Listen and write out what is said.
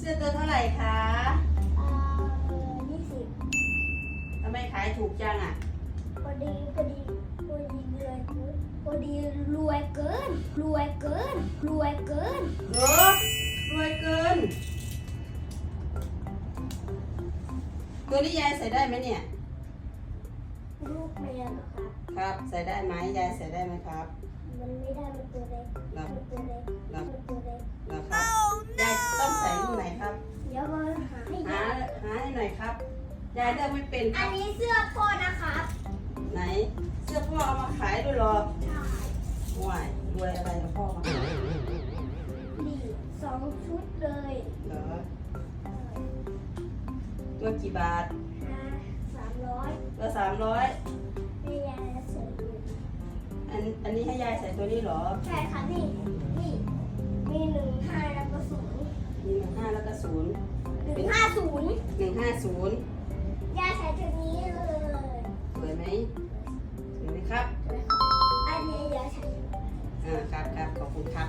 สื้อตัวเท่าไหร่คะอ่ายี่สิบทำไมขายถูกจังอะ พอดีพอดีพอดีรวยเกินพอดีรวยเกิน รวยเกิน รวยเกินโอ้รวยเกิน ตัวนี้ยายใส่ได้ไหมเนี่ย ลูกแมวเหรอครับ ครับ ใส่ได้ไหมยายใส่ได้ไหมครับ มันไม่ได้มันตัวเล็กเหรอมันตัวเล็กเหรอมันตัวเล็ก เหรอครับ ยายต้องใส่ลูกไหนครับ เดี๋ยวมาหาให้ หา ดูหาให้หน่อยครับ ยายเลือกไม่เป็นคอัรันบ นี้เสื้อพ่อนะครับไหน เสื้อพ่อเอามาขายด้วยเหรอใช่ว้ายรวยอะไรกับพ่อมาขายนี่สองชุดเลยเหรอตัวกี่บาทห้าสามร้อยตัวสามร้อยไม่ยายเสริมอันอันนี้ให้ยายใส่ตัวนี้เหรอ ใช่ค่ะนี่นี่มีหนึ่งห้าแล้วก็ศูนย์มีหนึ่งห้าแล้วก็ศูนย์ หนึ่งห้าศูนย์ยาใช้ตัวนี้เลยสวยไหมสวยไหมครับ อันนี้ยาใช้อ่าครับครับขอบคุณครับ